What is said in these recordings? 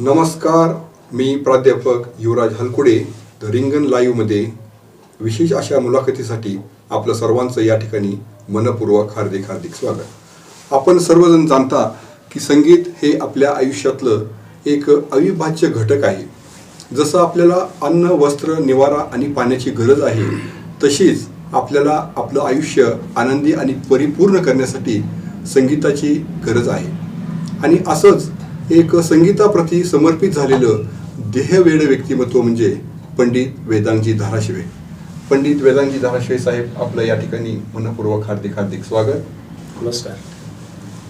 नमस्कार मी प्राध्यापक युवराज हलकुडे द रिंगण लाईव्हमध्ये विशेष अशा मुलाखतीसाठी आपलं सर्वांचं या ठिकाणी मनपूर्वक हार्दिक हार्दिक स्वागत. आपण सर्वजण जाणता की संगीत हे आपल्या आयुष्यातलं एक अविभाज्य घटक आहे. जसं आपल्याला अन्न वस्त्र निवारा आणि पाण्याची गरज आहे तशीच आपल्याला आपलं आयुष्य आनंदी आणि परिपूर्ण करण्यासाठी संगीताची गरज आहे. आणि असंच एक संगीताप्रती समर्पित झालेलं देहवेड व्यक्तिमत्व म्हणजे पंडित वेदांगजी धाराशिवे. पंडित वेदांगजी धाराशिवे साहेब आपलं या ठिकाणी मनपूर्वक हार्दिक हार्दिक स्वागत. नमस्कार.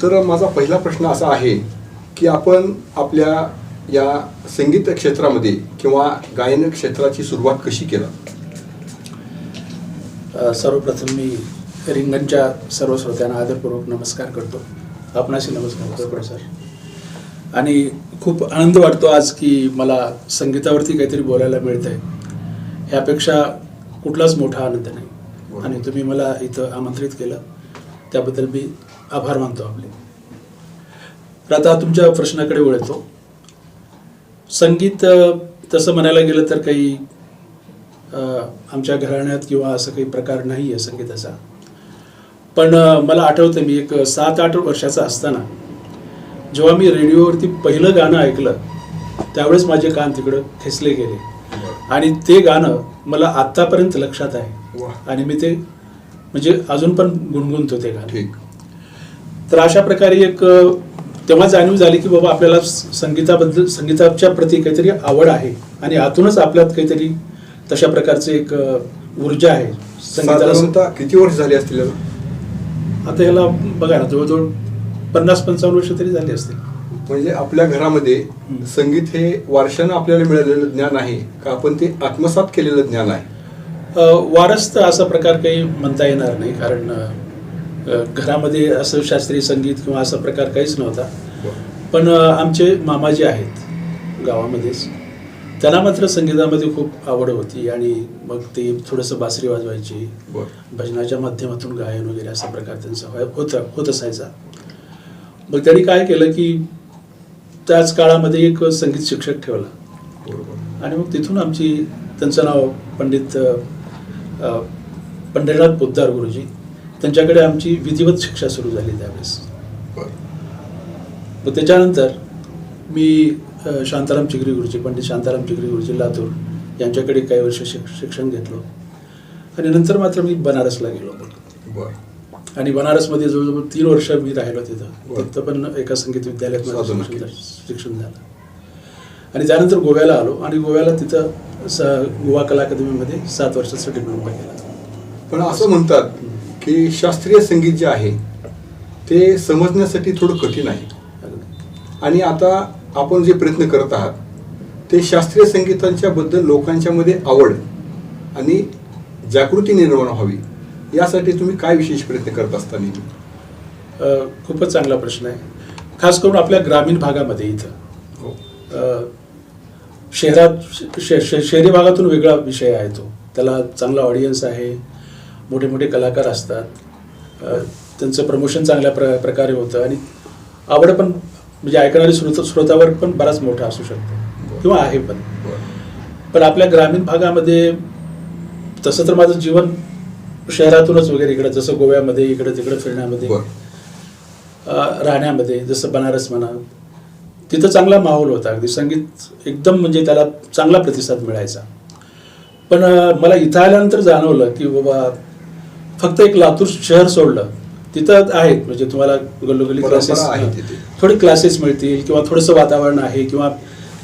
तर माझा पहिला प्रश्न असा आहे की आपण आपल्या या संगीत क्षेत्रामध्ये किंवा गायन क्षेत्राची सुरुवात कशी केला? सर्वप्रथम मी रिंगणच्या सर्व श्रोत्यांना आदरपूर्वक नमस्कार करतो. आपणाशी नमस्कार करतो सर आणि खूप आनंद वाटतो आज की मला संगीतावरती काहीतरी बोलायला मिळतंय. ह्यापेक्षा कुठलाच मोठा आनंद नाही. आणि तुम्ही मला इथं आमंत्रित केलं. त्याबद्दल मी आभार मानतो आपले. तर आता तुमच्या प्रश्नाकडे वळतो. संगीत तसं म्हणायला गेलं तर काही आमच्या घराण्यात किंवा असं काही प्रकार नाही आहे संगीताचा. पण मला आठवतं मी एक सात आठ वर्षाचा असताना जेव्हा मी रेडिओवरती पहिलं गाणं ऐकलं त्यावेळेस माझे कान तिकडं खेचले गेले. आणि ते गाणं मला आत्तापर्यंत लक्षात आहे. आणि मी ते म्हणजे अजून पण गुणगुणतो ते गाणं. ठीक. तर अशा प्रकारे एक तेव्हा जाणीव झाली की बाबा आपल्याला संगीताबद्दल संगीताच्या प्रती काहीतरी आवड आहे. आणि आतूनच आपल्यात काहीतरी तशा प्रकारचे एक ऊर्जा आहे. संगीताला किती वर्ष झाली असतील? आता याला बघा ना जवळजवळ पन्नास पंचावन्न वर्ष तरी झाली असतील. म्हणजे आपल्या घरामध्ये. संगीत हे वारशानं आपल्याला मिळालेलं ज्ञान आहे का? आपण ते आत्मसात केलेलं ज्ञान आहे? अ, वारस तर असा प्रकार काही म्हणता येणार नाही कारण घरामध्ये असं शास्त्रीय संगीत किंवा असा प्रकार काहीच नव्हता. पण आमचे मामा जे आहेत गावामध्येच. त्यांना मात्र संगीतामध्ये खूप आवड होती आणि मग ते थोडंसं बासरी वाजवायची भजनाच्या माध्यमातून गायन वगैरे असा प्रकार त्यांचा होता होत असायचा. मग त्यांनी काय केलं की त्याच काळामध्ये एक संगीत शिक्षक ठेवला. बरोबर आणि मग तिथून आमची त्यांचं नाव पंडित पंढरीनाथ पोद्दार गुरुजी त्यांच्याकडे आमची विधिवत शिक्षा सुरू झाली त्यावेळेस. मग त्याच्यानंतर मी शांताराम चिगरी गुरुजी पंडित शांताराम चिगरी गुरुजी लातूर यांच्याकडे काही वर्ष शिक शिक्षण घेतलं. आणि नंतर मात्र मी बनारसला गेलो. बरं. आणि बनारसमध्ये जवळजवळ तीन वर्ष मी राहिलो तिथं. तिथं पण एका संगीत विद्यालयात शिक्षण झालं आणि त्यानंतर गोव्याला आलो आणि गोव्याला तिथं स गोवा कला अकादमीमध्ये सात वर्षाचा डिप्लोमा केला. पण असं म्हणतात की शास्त्रीय संगीत जे आहे ते समजण्यासाठी थोडं कठीण आहे. आणि आता आपण जे प्रयत्न करत आहात ते शास्त्रीय संगीतांच्या बद्दल लोकांच्या मध्ये आवड आणि जागृती निर्माण व्हावी. यासाठी तुम्ही काय विशेष प्रयत्न करत असता नेहमी? खूपच चांगला प्रश्न आहे. खास करून आपल्या ग्रामीण भागामध्ये इथं. हो. शहरात शहरी भागातून वेगळा विषय आहे तो. त्याला चांगला ऑडियन्स आहे. मोठे मोठे कलाकार असतात. त्यांचं प्रमोशन चांगल्या प्र प्रकारे होतं. आणि आवड पण म्हणजे ऐकणारी श्रोत श्रोतावर पण बराच मोठा असू शकतो. किंवा आहे पण. पण आपल्या ग्रामीण भागामध्ये तसं तर माझं जीवन शहरातूनच वगैरे इकडं जसं गोव्यामध्ये इकडं तिकडं फिरण्यामध्ये राहण्यामध्ये जसं बनारस म्हणा तिथं चांगला माहोल होता अगदी. संगीत एकदम म्हणजे त्याला चांगला प्रतिसाद मिळायचा. पण मला इथं आल्यानंतर जाणवलं की बाबा फक्त एक लातूर शहर सोडलं. तिथं आहेत म्हणजे तुम्हाला गल्लोगल्ली क्लासेस. थोडे क्लासेस मिळतील किंवा थोडंसं वातावरण आहे किंवा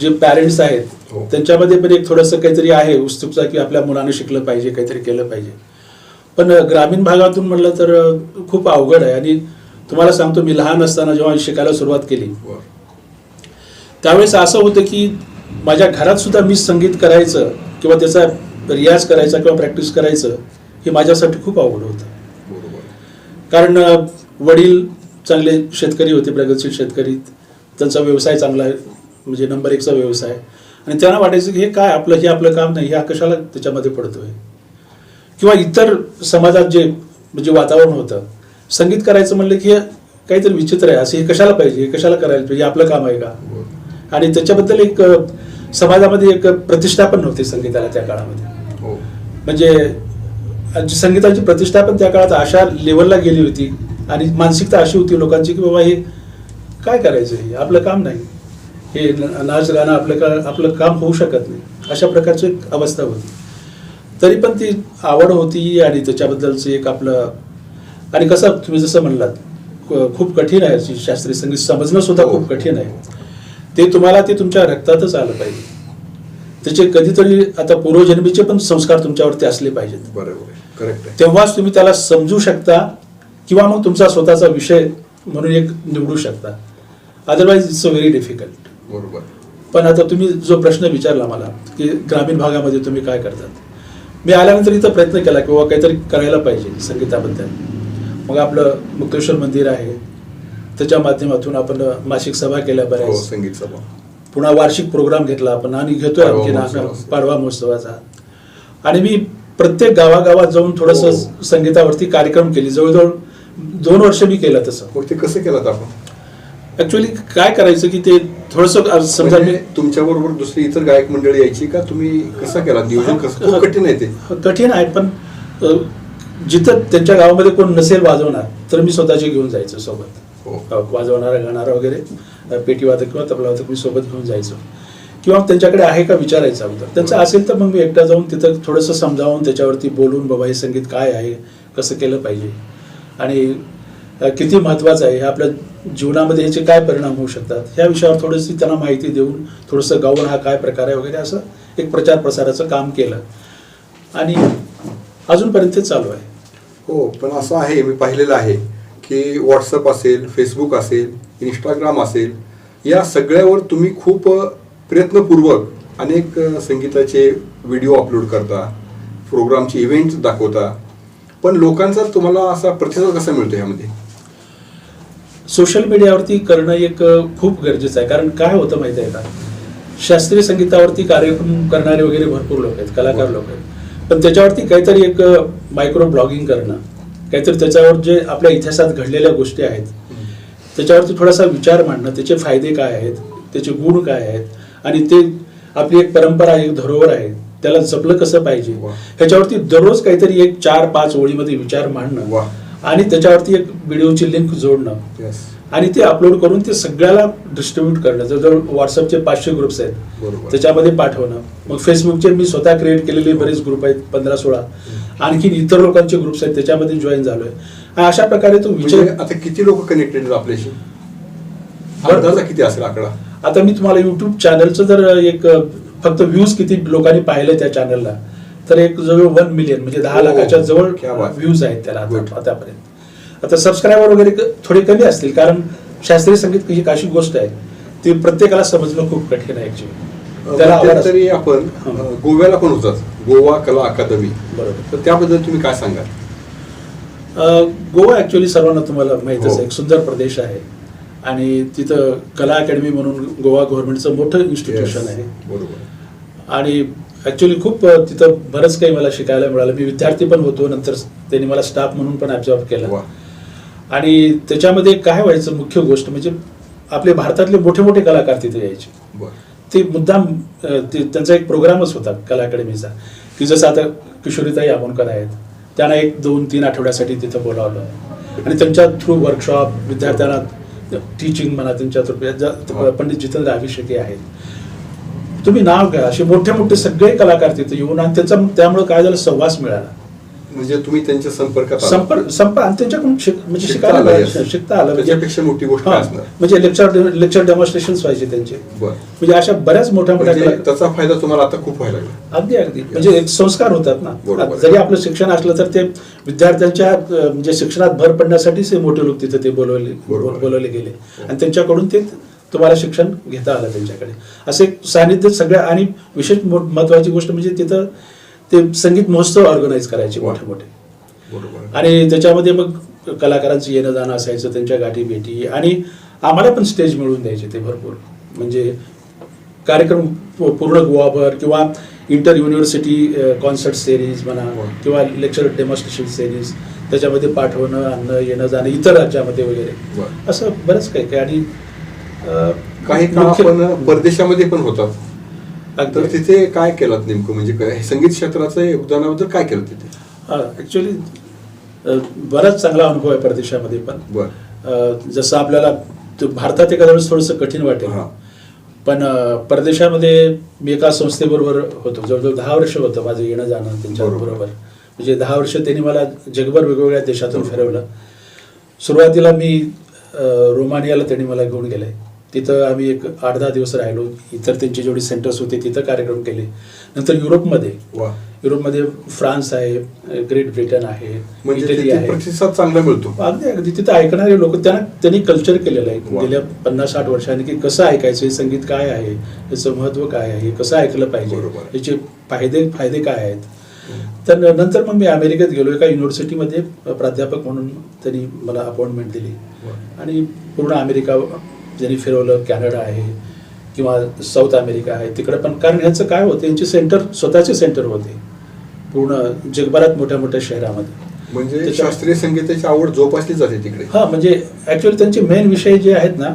जे पॅरेंट्स आहेत हो. त्यांच्यामध्ये पण एक थोडंसं काहीतरी आहे उत्सुकता की आपल्या मुलानं शिकलं पाहिजे काहीतरी केलं पाहिजे. पण ग्रामीण भागातून म्हटलं तर खूप अवघड आहे. आणि तुम्हाला सांगतो मी लहान असताना जेव्हा शिकायला सुरुवात केली त्यावेळेस असं होतं की माझ्या घरात सुद्धा मी संगीत करायचं किंवा त्याचा रियाज करायचा किंवा प्रॅक्टिस करायचं हे माझ्यासाठी खूप अवघड होतं. कारण वडील चांगले शेतकरी होते प्रगतशील शेतकरी. त्यांचा व्यवसाय चांगला आहे म्हणजे नंबर एकचा व्यवसाय. आणि त्यांना वाटायचं की हे काय आपलं हे आपलं काम नाही हा कशाला त्याच्यामध्ये पडतोय? किंवा इतर समाजात जे म्हणजे वातावरण होतं संगीत करायचं म्हणलं की हे काहीतरी विचित्र आहे. असं हे कशाला पाहिजे? हे कशाला करायला पाहिजे? हे आपलं काम आहे का? आणि त्याच्याबद्दल एक समाजामध्ये एक प्रतिष्ठा पण नव्हती संगीताला त्या काळामध्ये. हो. म्हणजे संगीताची प्रतिष्ठा पण त्या काळात अशा लेवलला गेली होती आणि मानसिकता अशी होती लोकांची की बाबा हे काय करायचं हे? आपलं काम नाही. हे नाच गाणं आपलं का आपलं काम होऊ शकत नाही. अशा प्रकारची एक अवस्था होती. तरी पण ती आवड होती आणि त्याच्याबद्दलचं एक आपलं आणि कसं तुम्ही जसं म्हणलात खूप कठीण आहे शास्त्रीय संगीत समजणं सुद्धा खूप कठीण आहे. ते तुम्हाला ते तुमच्या रक्तातच आलं पाहिजे. त्याचे कधीतरी आता पूर्वजन्मीचे पण संस्कार तुमच्यावरती असले पाहिजेत. बरोबर करेक्ट तेव्हाच तुम्ही त्याला समजू शकता किंवा मग तुमचा स्वतःचा विषय म्हणून एक निवडू शकता. Otherwise it's a very difficult बरोबर. पण आता तुम्ही जो प्रश्न विचारला मला की ग्रामीण भागामध्ये तुम्ही काय करतात? मी आल्यानंतर इथं प्रयत्न केला किंवा काहीतरी करायला पाहिजे संगीताबद्दल. मग आपलं मुक्तेश्वर मंदिर आहे. त्याच्या माध्यमातून आपण मासिक सभा केल्या हो बऱ्याच संगीत सभा. पुन्हा वार्षिक प्रोग्राम घेतला आपण आणि घेतोय आणखी. पाडवा महोत्सवाचा. आणि मी प्रत्येक गावागावात जाऊन थोडस हो. संगीतावरती कार्यक्रम केले. जवळजवळ दोन वर्ष मी केलं तसं. ते कसं केलं आपण? ऍक्च्युली काय करायचं की ते थोडस समजा मी तुमच्या बरोबर दुसरी इतर गायक मंडळी यायची का? तुम्ही कसं केला? नियोजन कसं? खूप कठीण आहे ते. कठीण आहे पण जिथं त्यांच्या गावामध्ये कोण नसेल वाजवणार तर मी स्वतःचे घेऊन जायचं सोबत. हो. वाजवणारा गाणारा वगैरे अ, पेटीवादक किंवा तबलावादक मी सोबत घेऊन जायचो. किंवा त्यांच्याकडे आहे का विचारायचं अगोदर? त्यांचं असेल तर मग मी एकटा जाऊन तिथं थोडंसं समजावून त्याच्यावरती बोलून बाबा हे संगीत काय आहे? कसं केलं पाहिजे? आणि किती महत्त्वाचं आहे हे आपल्या जीवनामध्ये याचे काय परिणाम होऊ शकतात? ह्या विषयावर थोडीशी त्यांना माहिती देऊन थोडंसं गाऊन हा काय प्रकार आहे वगैरे असं एक प्रचार प्रसाराचं काम केलं. आणि अजूनपर्यंत ते चालू आहे. हो पण असं आहे मी पाहिलेलं आहे की व्हॉट्सअप असेल फेसबुक असेल इंस्टाग्राम असेल या सगळ्यावर तुम्ही खूप प्रयत्नपूर्वक अनेक संगीताचे व्हिडिओ अपलोड करता प्रोग्रामचे इव्हेंट्स दाखवता पण लोकांचा तुम्हाला असा प्रतिसाद कसा मिळतो यामध्ये सोशल मीडियावरती करणं एक खूप गरजेचं आहे. कारण काय होतं माहिती आहे का? शास्त्रीय संगीतावरती कार्यक्रम करणारे वगैरे भरपूर लोक आहेत कलाकार लोक आहेत. पण त्याच्यावरती काहीतरी एक मायक्रो ब्लॉगिंग करणं काहीतरी त्याच्यावर जे आपल्या इतिहासात घडलेल्या गोष्टी आहेत त्याच्यावरती थोडासा विचार मांडणं त्याचे फायदे काय आहेत त्याचे गुण काय आहेत आणि ते आपली एक परंपरा आहे एक धरोहर आहे त्याला जपलं कसं पाहिजे. ह्याच्यावरती दररोज काहीतरी एक चार पाच ओळीमध्ये विचार मांडणं. आणि त्याच्यावरती एक व्हिडिओची लिंक जोडणं. आणि ते अपलोड करून ते सगळ्याला डिस्ट्रीब्यूट करणं. जवळजवळ व्हॉट्सअपचे पाचशे ग्रुप्स आहेत बरोबर. त्याच्यामध्ये पाठवणं. मग फेसबुकचे मी स्वतः क्रिएट केलेले बरेच ग्रुप आहेत पंधरा सोळा. आणखी इतर लोकांचे ग्रुप्स आहेत त्याच्यामध्ये जॉईन झालोय. आणि अशा प्रकारे तो म्हणजे विचार आता किती लोक कनेक्टेड आहेत आपल्याशी? बरं. अंदाजा किती असेल आकडा? आता मी तुम्हाला युट्यूब चॅनलचं जर एक अ, फक्त व्ह्यूज किती लोकांनी पाहिले त्या चॅनलला तर एक जवळ वन मिलियन म्हणजे दहा हो, लाखाच्या जवळ क्या बात. व्ह्यूज आहेत त्याला. आतापर्यंत आता सबस्क्रायबर वगैरे थोडे कमी असतील कारण शास्त्रीय संगीत ही अशी गोष्ट आहे ती प्रत्येकाला समजणं खूप कठीण आहे ऍक्च्युली त्याला. तरी आपण गोव्याला पण होतात गोवा कला अकादमी. बरोबर. तर त्याबद्दल तुम्ही काय सांगाल? गोवा ऍक्च्युली सर्वांना तुम्हाला माहितच हो. आहे एक सुंदर प्रदेश आहे. आणि तिथं कला अकॅडमी म्हणून गोवा गव्हर्नमेंटचं मोठं इन्स्टिट्यूशन. आहे. बरोबर. आणि ॲक्च्युली खूप तिथं बरंच काही मला शिकायला मिळालं. मी विद्यार्थी पण होतो नंतर त्यांनी मला स्टाफ म्हणून पण ॲब्झॉर्ब केलं. आणि त्याच्यामध्ये काय व्हायचं मुख्य गोष्ट म्हणजे आपले भारतातले मोठे मोठे कलाकार तिथे यायचे. ते मुद्दाम त्यांचा एक प्रोग्रामच होता कला अकॅडमीचा की जसं आता किशोरीताई आमोणकर आहेत त्यांना एक दोन तीन आठवड्यासाठी तिथं बोलावलं. आणि त्यांच्या थ्रू वर्कशॉप विद्यार्थ्यांना टीचिंग म्हणा त्यांच्या थ्रू पंडित जितेंद्र अभिषेकी आहेत. तुम्ही नाव घ्या. असे मोठे मोठे सगळे कलाकार तिथे येऊन आणि त्याचा त्यामुळे काय झालं? सहवास मिळाला. म्हणजे तुम्ही त्यांच्या संपर्कात. संपर्क संपर्क आणि त्यांच्याकडून म्हणजे शिकायला. शिकता आलं. म्हणजे त्याच्यापेक्षा मोठी गोष्ट हा? म्हणजे लेक्चर लेक्चर डेमॉन्स्ट्रेशन व्हायचे त्यांचे. म्हणजे अशा बऱ्याच मोठ्या मोठ्या म्हणजे त्याचा फायदा तुम्हाला आता खूप व्हायला लागला. अगदी अगदी. म्हणजे एक संस्कार होतात ना. जरी आपलं शिक्षण असलं तर ते विद्यार्थ्यांच्या म्हणजे शिक्षणात भर पडण्यासाठीच हे मोठे लोक तिथे ते बोलवले. बोलवले गेले. आणि त्यांच्याकडून ते तुम्हाला शिक्षण घेता आलं त्यांच्याकडे असे सानिध्य सगळ्या आणि विशेष महत्वाची गोष्ट म्हणजे तिथं ते संगीत महोत्सव ऑर्गनाईज करायचे. मोठे मोठे. आणि त्याच्यामध्ये मग कलाकारांचं येणं जाणं असायचं त्यांच्या गाठी भेटी आणि आम्हाला पण स्टेज मिळवून द्यायचे ते भरपूर म्हणजे कार्यक्रम पूर्ण गोवाभर किंवा इंटर युनिव्हर्सिटी कॉन्सर्ट सिरीज म्हणा. किंवा लेक्चर डेमॉन्स्ट्रेशन सिरीज त्याच्यामध्ये पाठवणं आणणं येणं जाणं इतर राज्यामध्ये वगैरे. असं बरंच काही काही आणि काही काळ आपण परदेशामध्ये पण होतात. तर तिथे काय केलं नेमकं? म्हणजे काय संगीत क्षेत्राचं योगदानाबद्दल काय केलं तिथे? ॲक्च्युली बराच चांगला अनुभव आहे परदेशामध्ये पण. जसं आपल्याला भारतात एखाद्या वेळेस थोडंसं कठीण वाटेल. पण परदेशामध्ये मी एका संस्थेबरोबर होतो. जवळजवळ दहा वर्ष होतं माझं येणं जाणं त्यांच्या बरोबर. बरोबर. म्हणजे दहा वर्ष त्यांनी मला जगभर वेगवेगळ्या देशातून फिरवलं. सुरुवातीला मी रोमानियाला त्यांनी मला घेऊन गेले. तिथं आम्ही एक आठ दहा दिवस राहिलो. इतर त्यांचे जेवढे सेंटर्स होते तिथं कार्यक्रम केले. नंतर युरोपमध्ये. युरोपमध्ये फ्रान्स आहे ग्रेट ब्रिटन आहे म्हणजे इटली तिथे आहे. प्रतिसाद चांगला मिळतो. अगदी अगदी. तिथे ऐकणारे लोक त्यांना त्यांनी कल्चर केलेलं आहे. गेल्या पन्नास साठ वर्षांनी की कसं ऐकायचं हे संगीत काय आहे? याचं महत्त्व काय आहे? कसं ऐकलं पाहिजे. याचे फायदे फायदे काय आहेत? तर नंतर मग मी अमेरिकेत गेलो. एका युनिव्हर्सिटीमध्ये प्राध्यापक म्हणून त्यांनी मला अपॉइंटमेंट दिली. आणि पूर्ण अमेरिका ज्यांनी फिरवलं कॅनडा आहे किंवा साऊथ अमेरिका आहे तिकडे पण कारण ह्याचं काय होतं यांचे सेंटर स्वतःचे सेंटर होते. पूर्ण जगभरात मोठ्या मोठ्या शहरामध्ये. म्हणजे शास्त्रीय संगीताची आवड जोपासली जाते तिकडे. हा म्हणजे ऍक्च्युअली त्यांचे मेन विषय जे आहेत ना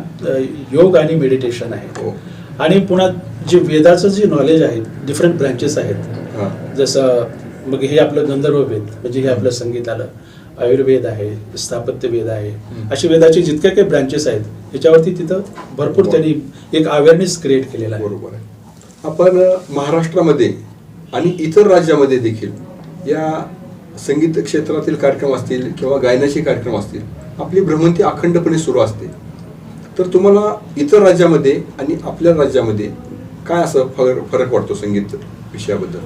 योग आणि मेडिटेशन आहे. हो. आणि पुन्हा जे वेदाचं जे नॉलेज आहे डिफरंट ब्रँचेस आहेत. जसं मग हे आपलं गंधर्व वेद म्हणजे हे आपलं संगीत आलं आयुर्वेद आहे स्थापत्य वेद आहे. असे वेदाचे जितके काही ब्रँचेस आहेत त्याच्यावरती तिथं भरपूर. त्यांनी एक अवेअरनेस क्रिएट केलेला आहे. बरोबर आहे. आपण महाराष्ट्रामध्ये आणि इतर राज्यामध्ये देखील या संगीत क्षेत्रातील कार्यक्रम असतील किंवा गायनाचे कार्यक्रम असतील आपली भ्रमंती अखंडपणे सुरू असते. तर तुम्हाला इतर राज्यामध्ये आणि आपल्या राज्यामध्ये काय असं फरक फरक वाटतो संगीत विषयाबद्दल?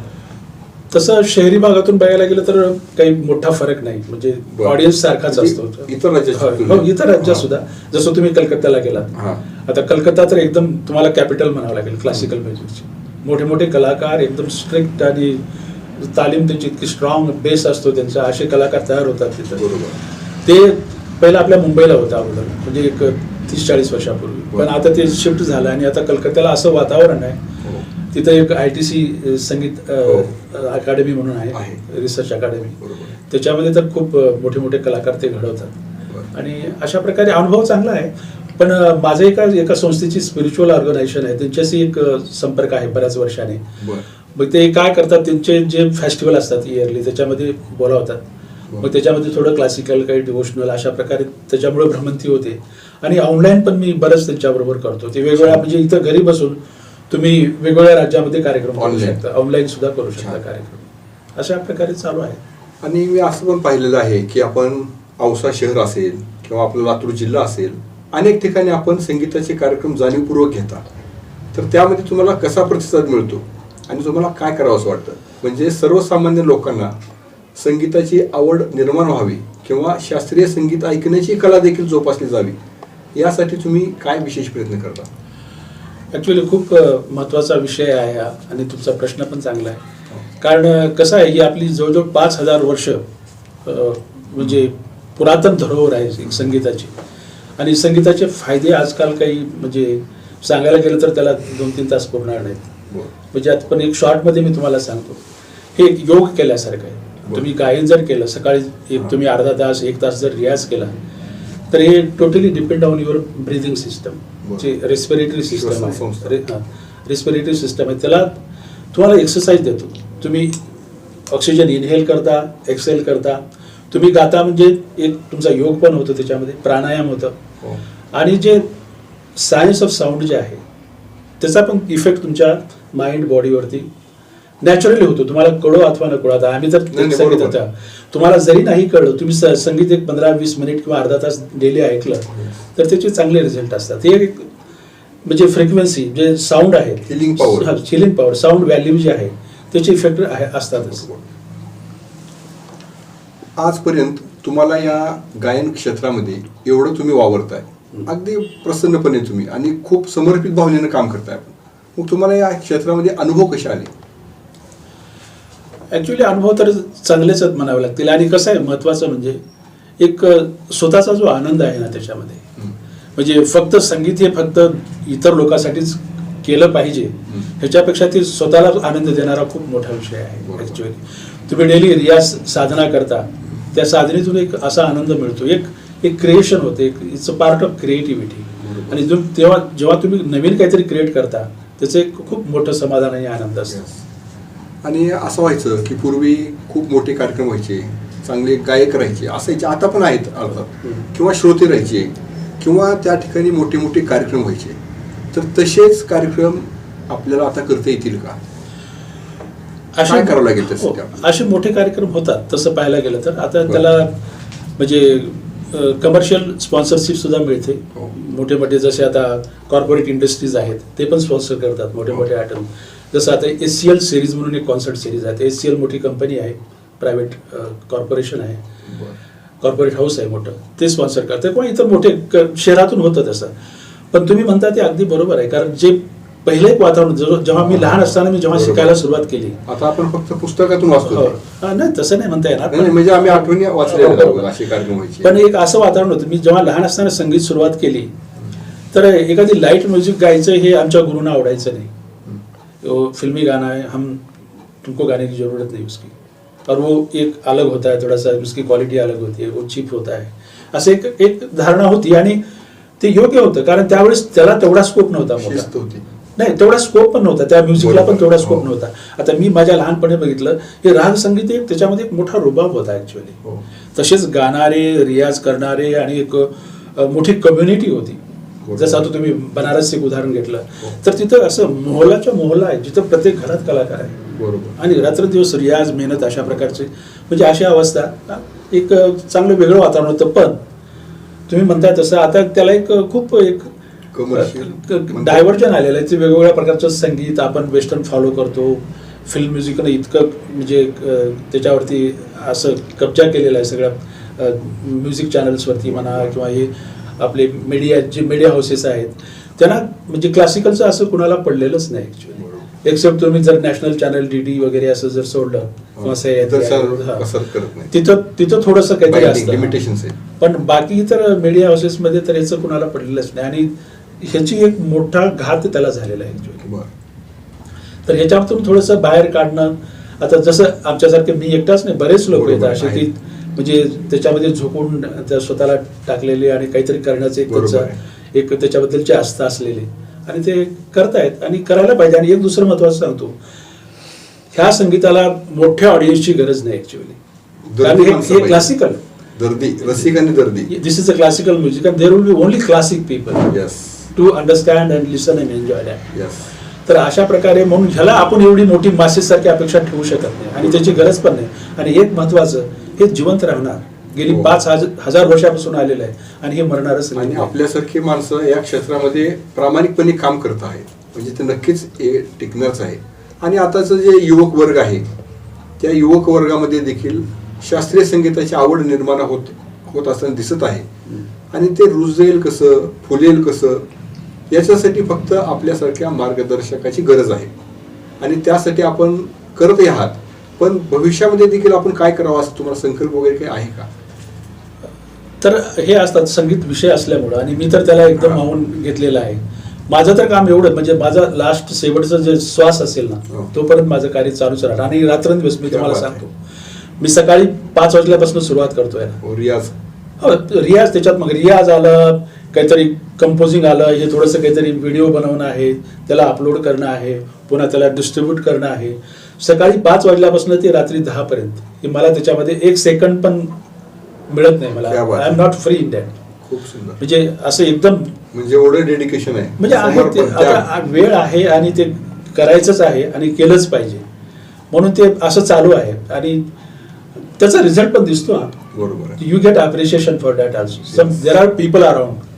तसं शहरी भागातून बघायला गेलं तर काही मोठा फरक नाही. म्हणजे बरं. ऑडियन्स सारखाच असतो. इतर होय, तुलनेत. हो इतर राज्यात हा. सुद्धा जसं तुम्ही कलकत्त्याला गेलात. हा. आता कलकत्ता तर एकदम तुम्हाला कॅपिटल म्हणावं लागेल क्लासिकल म्युझिकची मोठे मोठे कलाकार एकदम स्ट्रिक्ट आणि तालीम त्यांची इतकी स्ट्रॉंग बेस असतो त्यांचा. असे कलाकार तयार होतात तिथं. बरोबर. ते पहिलं आपल्या मुंबईला होतं अगोदर. म्हणजे एक तीस चाळीस वर्षापूर्वी. पण बरं. आता ते शिफ्ट झालं आणि आता कलकत्त्याला असं वातावरण आहे हो. तिथं एक आय टी सी संगीत हो. अकादमी म्हणून आहे. रिसर्च अकादमी बरोबर. त्याच्यामध्ये तर खूप मोठे मोठे कलाकार ते घडवतात. आणि अशा प्रकारे अनुभव चांगला आहे. पण माझं एका एका संस्थेची स्पिरिच्युअल ऑर्गनायझेशन आहे. त्यांच्याशी एक संपर्क आहे बऱ्याच वर्षाने. मग ते काय करतात त्यांचे जे फेस्टिवल असतात इयरली त्याच्यामध्ये बोलावतात. मग त्याच्यामध्ये थोडं क्लासिकल काही डिवोशनल अशा प्रकारे त्याच्यामुळे भ्रमंती होते. आणि ऑनलाईन पण मी बरंच त्यांच्याबरोबर करतो. ते वेगवेगळ्या म्हणजे इथं घरी बसून तुम्ही वेगवेगळ्या राज्यामध्ये कार्यक्रम करू Online. शकता. ऑनलाईन सुद्धा करू शकता छान. कार्यक्रम. अशा प्रकारे चालू आहे. आणि मी असं पण पाहिलेलं आहे की आपण औसा शहर असेल किंवा आपला लातूर जिल्हा असेल अनेक ठिकाणी आपण संगीताचे कार्यक्रम जाणीवपूर्वक घेता तर त्यामध्ये तुम्हाला कसा प्रतिसाद मिळतो आणि तुम्हाला काय करावं असं वाटतं? म्हणजे सर्वसामान्य लोकांना संगीताची आवड निर्माण व्हावी किंवा शास्त्रीय संगीत ऐकण्याची कला देखील जोपासली जावी यासाठी तुम्ही काय विशेष प्रयत्न करता? ॲक्च्युली खूप महत्त्वाचा विषय आहे हा आणि तुमचा प्रश्न पण चांगला आहे कारण कसं आहे ही आपली जवळजवळ पाच हजार वर्ष म्हणजे पुरातन धरोहर आहे एक संगीताची आणि संगीताचे फायदे आजकाल काही म्हणजे सांगायला गेलं तर त्याला दोन तीन तास पुरणार नाहीत म्हणजे आता पण एक शॉर्टमध्ये मी तुम्हाला सांगतो हे एक योग केल्यासारखं आहे. तुम्ही गायन जर केलं सकाळी एक. तुम्ही अर्धा तास एक तास जर रियाज केला तर हे totally depend on your breathing system. जे रेस्पिरेटरी सिस्टम आहे. रेस्पिरेटरी सिस्टम आहे. त्याला तुम्हाला एक्सरसाइज देतो. तुम्ही ऑक्सिजन इनहेल करता एक्सेल करता. तुम्ही गाता म्हणजे एक तुमचा योग पण होतो त्याच्यामध्ये प्राणायाम होतं. हो. आणि जे सायन्स ऑफ साऊंड जे आहे त्याचा पण इफेक्ट तुमच्या माइंड बॉडीवरती नॅचरली होतो. तुम्हाला कळो अथवा न कळो. आता आम्ही तर नाही, नाही, संगीत बरोबर. होता. तुम्हाला जरी नाही कळलं तुम्ही संगीत एक पंधरा वीस मिनिट किंवा अर्धा तास डेली ऐकलं तर त्याचे चांगले रिझल्ट असतात. हे म्हणजे फ्रिक्वेन्सी जे साऊंड आहे. हिलिंग पॉवर साऊंड व्हॅल्यू जे आहे त्याचे इफेक्ट असतातच. आजपर्यंत तुम्हाला या गायन क्षेत्रामध्ये एवढं तुम्ही वावरताय. अगदी प्रसन्नपणे तुम्ही आणि खूप समर्पित भावनेनं काम करताय मग तुम्हाला या क्षेत्रामध्ये अनुभव कसे आले? ॲक्च्युली अनुभव तर चांगलेच आहेत म्हणावे लागतील. आणि कसं आहे महत्त्वाचं म्हणजे एक स्वतःचा जो आनंद आहे ना त्याच्यामध्ये. म्हणजे फक्त संगीत हे फक्त इतर लोकांसाठीच केलं पाहिजे ह्याच्यापेक्षा ते स्वतःला आनंद देणारा खूप मोठा विषय आहे. ॲक्च्युअली तुम्ही डेली रियाज साधना करता त्या साधनेतून एक असा आनंद मिळतो. एक एक क्रिएशन होते. एक it's a part of creativity आणि जो तेव्हा जेव्हा तुम्ही नवीन काहीतरी क्रिएट करता त्याचं एक खूप मोठं समाधान आणि आनंद असतो. आणि असं व्हायचं की पूर्वी खूप मोठे कार्यक्रम व्हायचे चांगले गायक राहायचे असायचे आता पण आहेत अर्थात. किंवा श्रोते राहायचे किंवा त्या ठिकाणी मोठे मोठे कार्यक्रम व्हायचे तर तसेच कार्यक्रम आपल्याला आता करता येतील का असे करावं लागेल हो? असे मोठे कार्यक्रम होतात तसं पाहायला गेलं तर आता. त्याला म्हणजे कमर्शियल स्पॉन्सरशिप सुद्धा मिळते हो. मोठे मोठे जसे आता कॉर्पोरेट इंडस्ट्रीज आहेत ते पण स्पॉन्सर करतात मोठे हो. मोठे आयटम जसं आता एस सी एल सिरीज म्हणून एक कॉन्सर्ट सिरीज आहे. एस सी एल मोठी कंपनी आहे. प्रायव्हेट कॉर्पोरेशन आहे. कॉर्पोरेट हाऊस आहे मोठं. ते स्पॉन्सर करतात. किंवा इतर मोठे शहरातून होतं तसं. पण तुम्ही म्हणता ते अगदी बरोबर आहे. कारण जे पहिलं एक वातावरण जेव्हा मी लहान असताना मी जेव्हा. शिकायला सुरुवात केली. आता आपण फक्त पुस्तकातून वाचतो. हो. हा, नाही तसं नाही म्हणता येणार म्हणजे आम्ही आठवणी हो, व्हायचे. पण एक असं वातावरण होतं. मी जेव्हा लहान असताना संगीत सुरुवात केली तर एखादी लाइट म्युझिक गायचं हे आमच्या गुरुंना आवडायचं नाही. वो फिल्मी गाना है हम तुमको गाने की ज़रूरत नहीं उसकी और वो एक अलग होता है थोड़ा सा उसकी क्वालिटी अलग होती है वो चीप होता है असं एक एक धारणा होती आणि ते योग्य होतं कारण त्यावेळेस त्याला तेवढा स्कोप नव्हता मोठा शिस्त होती नाही तेवढा स्कोप पण नव्हता त्या म्युझिकला पण. तेवढा स्कोप. नव्हता आता मी माझ्या लहानपणी बघितलं हे राग संगीत एक त्याच्यामध्ये एक मोठा रुबाब होता ऍक्च्युअली हो. तसेच गाणारे रियाज करणारे आणि एक मोठी कम्युनिटी होती. जसं आता तुम्ही बनारसचं एक उदाहरण घेतलं हो. तर तिथं असं मोहलाच्या मोहल्ला आहे जिथं प्रत्येक घरात कलाकार आहे. बरोबर. आणि रात्रंदिवस रियाज मेहनत अशा प्रकारचे म्हणजे अशी अवस्था. एक चांगलं वेगळं वातावरण होतं पण तुम्ही म्हणताय तसं आता त्याला एक खूप एक. डायव्हर्जन आलेलं आहे ते वेगवेगळ्या प्रकारचं संगीत आपण वेस्टर्न फॉलो करतो. फिल्म म्युझिकनं इतकं म्हणजे त्याच्यावरती असं कब्जा केलेला आहे सगळ्या म्युझिक चॅनल्सवरती म्हणा किंवा हे आपले मीडिया जे मीडिया हाऊसेस आहेत त्यांना म्हणजे क्लासिकलचं असं कुणाला पडलेलंच नाही बरोबर. एक्सेप्ट तुम्ही जर नॅशनल चॅनल डी डी वगैरे असं जर सोडलं हा. तिथं तिथं थोडंसं काहीतरी असतं. पण बाकी इतर मीडिया हाऊसेसमध्ये तर याचं कुणाला पडलेलंच नाही. आणि ह्याची एक मोठा घात त्याला झालेला आहे तर ह्याच्यातून थोडंसं बाहेर काढणं आता जसं आमच्यासारखे मी एकटाच नाही बरेच लोक असे की आहेत. म्हणजे त्याच्यामध्ये झोकून त्या स्वतःला टाकलेले आणि काहीतरी करण्याचं एक त्यांचं एक त्याच्याबद्दलची आस्था असलेली. आणि ते करतायत आणि करायला पाहिजे. आणि एक दुसरं महत्वाचं सांगतो. ह्या संगीताला मोठ्या ऑडियन्सची गरज नाही ऍक्च्युअली कारण हे-. क्लासिकल दर्दी रसिक आणि दर्दी this is a classical music and there will be only classic people yes to understand and listen and enjoy that तर अशा प्रकारे म्हणून ह्याला आपण एवढी मोठी मासेस सारखी अपेक्षा ठेवू शकत नाही. आणि त्याची गरज पण नाही. आणि एक महत्वाचं हे जिवंत राहणार. गेली हो. पाच हज- हजार वर्षापासून आलेलं आहे आणि हे मरणारच आणि आपल्यासारखी माणसं या क्षेत्रामध्ये प्रामाणिकपणे काम करत आहेत. म्हणजे ते नक्कीच हे टिकणारच आहे. आणि आताचं जे युवक वर्ग आहे त्या युवक वर्गामध्ये देखील शास्त्रीय संगीताची आवड निर्माण होत होत असताना दिसत आहे. आणि ते रुजेल कसं फुलेल कसं याच्यासाठी फक्त आपल्यासारख्या मार्गदर्शकाची गरज आहे. आणि त्यासाठी आपण करतही आहात. पण भविष्यामध्ये देखील आपण काय करावं असं तुम्हाला संकल्प वगैरे काही आहे का तर हे असतात संगीत विषय असल्यामुळं आणि मी तर त्याला एकदम. मावून घेतलेलं आहे माझं तर काम एवढं म्हणजे माझा लास्ट शेवटचा जे श्वास असेल ना हो. तोपर्यंत माझं कार्य चालूच राहणार आणि रात्रंदिवस मी तुम्हाला. सांगतो मी सकाळी पाच वाजल्यापासून सुरुवात करतोय हो, रियाज हो रियाज त्याच्यात मग रियाज आलं काहीतरी कंपोजिंग आलं हे थोडंसं काहीतरी व्हिडिओ बनवणं आहे त्याला अपलोड करणं आहे पुन्हा त्याला डिस्ट्रीब्यूट करणं आहे. सकाळी पाच वाजल्यापासून ते रात्री दहा पर्यंत हे मला त्याच्यामध्ये एक सेकंड पण मिळत नाही मला. I am. Not free in that खूप सुंदर. म्हणजे असं एकदम म्हणजे एवढं डेडिकेशन आहे. म्हणजे आहे ते. आता वेळ आहे आणि ते करायचंच आहे आणि केलंच पाहिजे. म्हणून ते असं चालू आहे. आणि त्याचा रिझल्ट पण दिसतो बरोबर you get appreciation for that also some. There are people around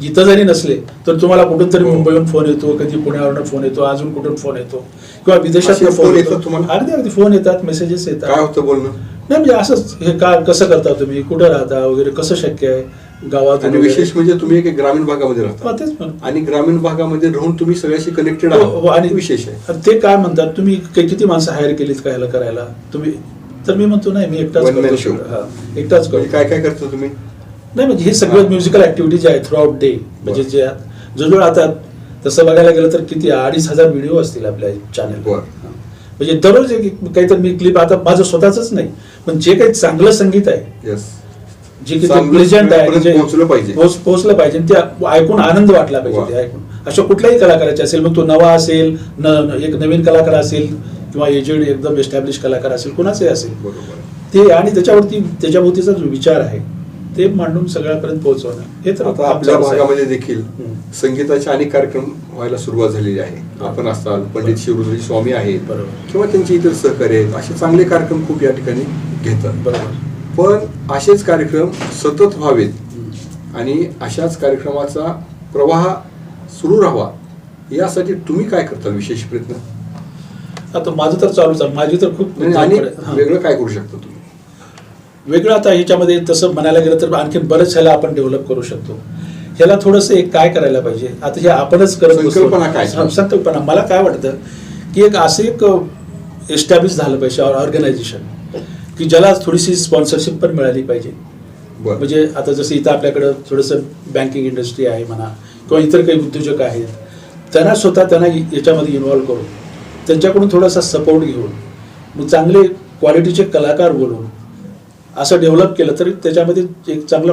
जिथं जरी नसले तर तुम्हाला कुठून तरी हो. मुंबईहून फोन येतो कधी पुण्यावरून फोन येतो अजून कुठून फोन येतो? किंवा विदेशात फोन येतो. तुम्हाला? अगदी अगदी. फोन येतात मेसेजेस काय येतात होतं बोलणं? नाही म्हणजे असंच हे का कसं करता तुम्ही? कुठं राहता वगैरे? कसं शक्य आहे? गावात आणि? विशेष म्हणजे तुम्ही एक ग्रामीण भागामध्ये हा, राहता तेच आणि ग्रामीण भागामध्ये राहून तुम्ही सगळ्याशी कनेक्टेड हो, हो, आहात आणि विशेष आहे. ते काय म्हणतात? तुम्ही किती माणसं हायर केलीत का ह्याला करायला? तुम्ही तर मी म्हणतो नाही मी एकटाच. हा, एकटाच म्हणजे काय काय करता तुम्ही? नाही म्हणजे हे सगळं. म्युझिकल ऍक्टिव्हिटी जे आहे थ्रू आउट डे म्हणजे. जे जवळजवळ आता तसं बघायला गेलं तर किती अडीच हजार व्हिडिओ असतील आपल्या चॅनल बरं. म्हणजे दररोज काहीतरी मी क्लिप आता माझं स्वतःच नाही पण जे काही चांगलं संगीत आहे जे की चांगलं प्लेजंट आहे पोहोचलं पाहिजे. ते ऐकून आनंद वाटला. पाहिजे ते ऐकून अशा कुठल्याही कलाकाराचे असेल मग तो नवा असेल एक नवीन कलाकार असेल किंवा एजेड एकदम एस्टॅब्लिश कलाकार असेल कुणाचंही असेल ते आणि त्याच्यावरती त्याच्याभोवतीचा जो विचार आहे ते मांडून सगळ्यापर्यंत पोहोचवणं हे तर आता आपल्या. भागामध्ये देखील. संगीताचे अनेक कार्यक्रम व्हायला सुरुवात झालेली आहे आपण असाल पंडित शिवरुद्री स्वामी आहेत बरोबर. किंवा त्यांचे इतर सहकारी आहेत असे चांगले कार्यक्रम खूप या ठिकाणी घेतात बरोबर पण असेच कार्यक्रम सतत व्हावेत. आणि अशाच कार्यक्रमाचा प्रवाह सुरू राहावा यासाठी तुम्ही काय करता विशेष प्रयत्न आता माझं तर चालूच आहे माझी तर खूप आणि हां. वेगळं काय करू शकता वेगळं आता ह्याच्यामध्ये तसं म्हणायला गेलं तर आणखी बरंच ह्याला आपण डेव्हलप करू शकतो. ह्याला थोडंसं एक काय करायला पाहिजे? आता हे आपणच करत. संकल्पना मला काय वाटतं की एक असं एक एस्टॅब्लिश झालं पाहिजे ऑर्गनायझेशन की ज्याला थोडीशी स्पॉन्सरशिप पण मिळाली पाहिजे. म्हणजे आता जसं इथं आपल्याकडं थोडंसं बँकिंग इंडस्ट्री आहे म्हणा किंवा इतर काही उद्योजक आहेत त्यांना स्वतः त्यांना याच्यामध्ये इन्व्हॉल्व करून त्यांच्याकडून थोडासा सपोर्ट घेऊन मग चांगले क्वालिटीचे कलाकार बोलून असं डेव्हलप केलं तरी त्याच्यामध्ये एक चांगलं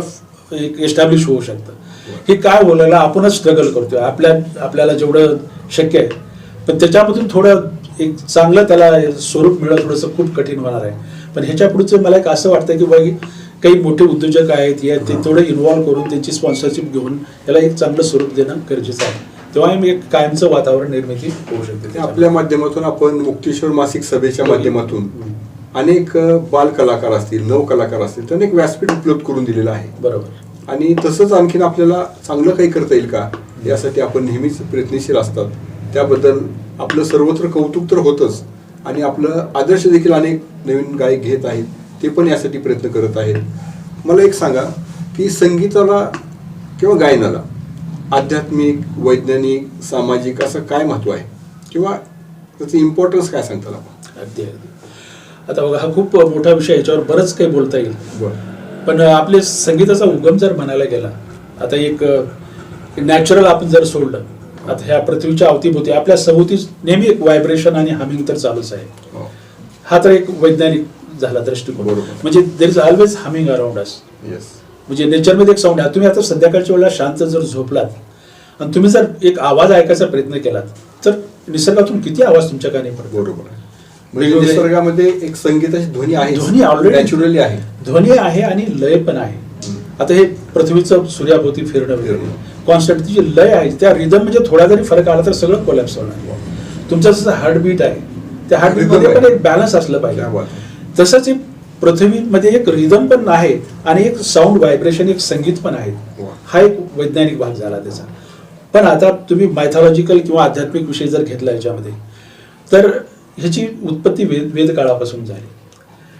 एक एस्टॅब्लिश होऊ शकतं. हे काय बोलायला आपणच स्ट्रगल करतोय. आपल्या आपल्याला जेवढं शक्य आहे. पण त्याच्यामधून थोडं एक चांगलं त्याला स्वरूप मिळणं थोडंसं खूप कठीण होणार आहे. पण ह्याच्या पुढचं मला एक असं वाटतं की बाई काही मोठे उद्योजक आहेत या ते थोडं इन्व्हॉल्व करून त्यांची स्पॉन्सरशिप घेऊन याला एक चांगलं स्वरूप देणं गरजेचं आहे. तेव्हा मी एक कायमचं वातावरण निर्मिती होऊ शकते. आपल्या माध्यमातून आपण मुक्तेश्वर मासिक सभेच्या माध्यमातून हम्म. अनेक अ, बाल कलाकार असतील नव कलाकार असतील त्यांना एक व्यासपीठ उपलब्ध करून दिलेलं आहे. बरोबर. आणि तसंच आणखीन आपल्याला चांगलं काही करता येईल का? यासाठी आपण नेहमीच प्रयत्नशील असतात. त्याबद्दल आपलं सर्वत्र कौतुक तर होतच. आणि आपलं आदर्श देखील अनेक नवीन गायक घेत आहेत. ते पण यासाठी प्रयत्न करत आहेत. मला एक सांगा की संगीताला किंवा गायनाला आध्यात्मिक वैज्ञानिक सामाजिक असं काय महत्त्व आहे? किंवा त्याचं इम्पॉर्टन्स काय सांगताल आपण? अगदी अगदी. आता बघा हा खूप मोठा विषय याच्यावर बरंच काही बोलता येईल. पण आपले संगीताचा उगम जर म्हणायला गेला आता एक नॅचरल आपण जर सोडलं आता ह्या पृथ्वीच्या अवतीभोवती आपल्या सभोवती नेहमी एक व्हायब्रेशन आणि हमिंग तर चालूच आहे. हो. हा तर एक वैज्ञानिक झाला दृष्टिकोन. म्हणजे there is always humming around us म्हणजे नेचरमध्ये एक साऊंड आहे. तुम्ही आता संध्याकाळच्या वेळेला शांत जर झोपलात आणि तुम्ही जर एक आवाज ऐकायचा प्रयत्न केलात तर निसर्गातून किती आवाज तुमच्या कानी पडतो? बरोबर. म्हणजे वेगवेगळे- निसर्गामध्ये एक संगीताची ध्वनी आहे. ध्वनी नॅचरली आहे. ध्वनी आहे आणि लय पण आहे. आता हे पृथ्वीचं सूर्याभोवती फिरणं वगैरे. फिरणं. कॉन्स्टंट जी लय आहे त्या रिदम म्हणजे थोडा जरी फरक आला तर सगळं कोलॅप्स होणार. तुमचं जसं हार्टबीट आहे त्या हार्टबीट Rhythm मध्ये आहे. पण एक बॅलन्स असलं पाहिजे. तसंच हे पृथ्वीमध्ये एक रिदम पण आहे आणि एक साऊंड व्हायब्रेशन एक संगीत पण आहे. हा एक वैज्ञानिक भाग झाला त्याचा. पण आता तुम्ही मायथॉलॉजिकल किंवा आध्यात्मिक विषय जर घेतला याच्यामध्ये तर ह्याची उत्पत्ती वेद वेदकाळापासून झाली.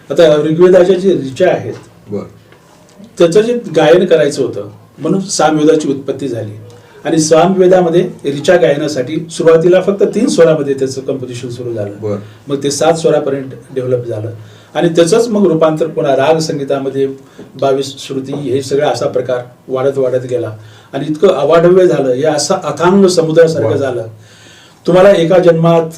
आता ऋग्वेदाच्या जे ऋचा आहेत त्याचं जे गायन करायचं होतं म्हणून सामवेदाची उत्पत्ती झाली. आणि सामवेदामध्ये ऋचा गायनासाठी सुरुवातीला फक्त तीन स्वरामध्ये त्याचं कंपोजिशन सुरू झालं. मग ते सात स्वरापर्यंत डेव्हलप झालं. आणि त्याचंच मग रूपांतर पुन्हा राग संगीतामध्ये बावीस श्रुती हे सगळं असा प्रकार वाढत वाढत गेला. आणि इतकं अवाढव्य झालं. हे असं अथांग समुद्रासारखं. झालं. तुम्हाला एका जन्मात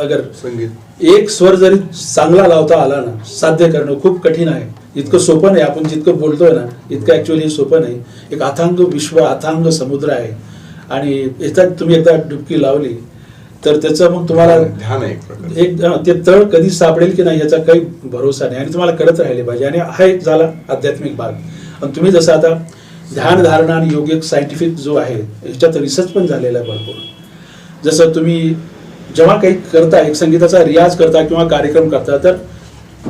अगर संगीत. एक स्वर जरी चांगला लावता आला ना साध्य करणं खूप कठीण आहे. इतकं सोपं नाही. आपण जितकं बोलतोय ना इतकं ऍक्च्युअली सोपं नाही. एक अथांग विश्व अथांग समुद्र आहे. आणि याच्यात तुम्ही एकदा डुबकी लावली तर त्याचं मग तुम्हाला ध्यान आहे एक ते तळ कधी सापडेल की नाही याचा काही भरोसा नाही. आणि तुम्हाला करत राहिले पाहिजे. आणि हा एक झाला आध्यात्मिक भाग. आणि तुम्ही जसं आता ध्यान धारणा आणि योगिक सायंटिफिक जो आहे ह्याच्यात रिसर्च पण झालेला आहे भरपूर. जसं तुम्ही जेव्हा काही करता एक संगीताचा रियाज करता किंवा कार्यक्रम करता तर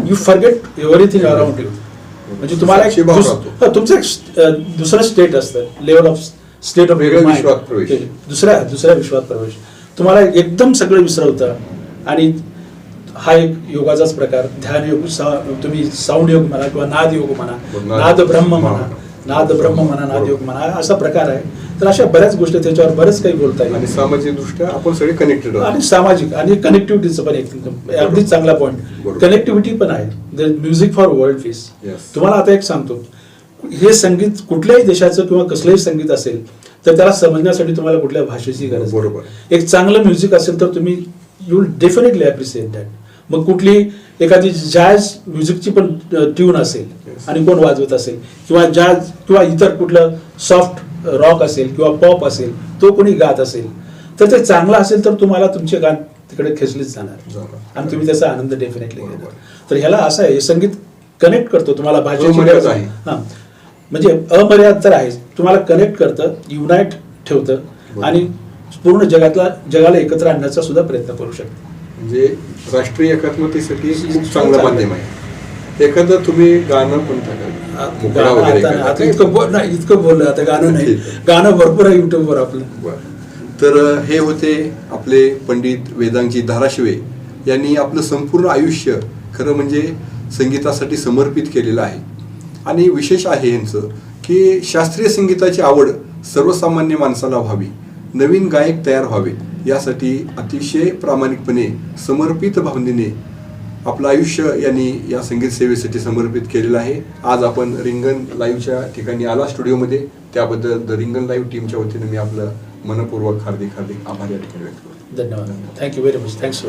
you forget everything around you म्हणजे तुम्हाला एक तुमचं एक दुसरं स्टेट असतं. लेवल ऑफ स्टेट ऑफ विश्वात प्रवेश. दुसऱ्या दुसऱ्या विश्वात प्रवेश. तुम्हाला एकदम सगळं विसरवतं. आणि हा एक योगाचाच प्रकार. ध्यान योग सा- तुम्ही साऊंड योग म्हणा किंवा नाद योग म्हणा. नाद- ब्रह्म म्हणा. नाद ब्रह्म म्हणा नाद योग म्हणा असा प्रकार आहे. तर अशा बऱ्याच गोष्टी त्याच्यावर बरंच काही बोलता आणि येईल. सामाजिक दृष्ट्या आपण सगळे कनेक्टेड आणि सामाजिक आणि कनेक्टिव्हिटीचं पण एक अगदी चांगला पॉईंट. कनेक्टिव्हिटी पण आहे. Music for world peace. तुम्हाला आता एक सांगतो. हे संगीत कुठल्याही देशाचं किंवा कसलंही संगीत असेल तर त्याला समजण्यासाठी तुम्हाला कुठल्या भाषेची गरज. बरोबर. एक चांगलं म्युझिक असेल तर तुम्ही you will definitely appreciate that मग कुठली एखादी जॅज म्युझिकची पण ट्यून असेल. आणि कोण वाजवत असेल किंवा जॅज किंवा इतर कुठलं सॉफ्ट रॉक असेल किंवा पॉप असेल तो कोणी गात असेल तर ते चांगलं असेल तर तुम्हाला तुमचे गाण तिकडे खेचलीच जाणार. आणि तुम्ही त्याचा आनंद डेफिनेटली. घेणार तर ह्याला असं आहे संगीत कनेक्ट करतो तुम्हाला भाषेची गरज आहे. हां म्हणजे अमर्याद तर आहे तुम्हाला कनेक्ट करतं युनाईट ठेवतं. आणि पूर्ण जगातला जगाला एकत्र आणण्याचा सुद्धा प्रयत्न करू शकतो म्हणजे राष्ट्रीय एकात्मतेसाठी खूप चांगलं. माध्यम आहे एखादं तुम्ही गाणं कोणतं गाणं? इतकं बोल नाही इतकं बोललं आता गाणं नाही. गाणं भरपूर आहे युट्यूबवर आपलं. तर हे होते आपले पंडित वेदांगजी धाराशिवे यांनी आपलं संपूर्ण आयुष्य खरं म्हणजे संगीतासाठी समर्पित केलेलं आहे आणि विशेष आहे यांचं की शास्त्रीय संगीताची आवड सर्वसामान्य माणसाला व्हावी नवीन गायक तयार व्हावे यासाठी अतिशय प्रामाणिकपणे समर्पित भावनेने आपलं आयुष्य यांनी या संगीत सेवेसाठी समर्पित केलेलं आहे. आज आपण रिंगण लाईव्हच्या ठिकाणी आला स्टुडिओमध्ये. त्याबद्दल द रिंगण लाईव्ह टीमच्या वतीने मी आपलं मनपूर्वक हार्दिक हार्दिक आभार या ठिकाणी व्यक्त करतो. धन्यवाद. Thank you very much thanks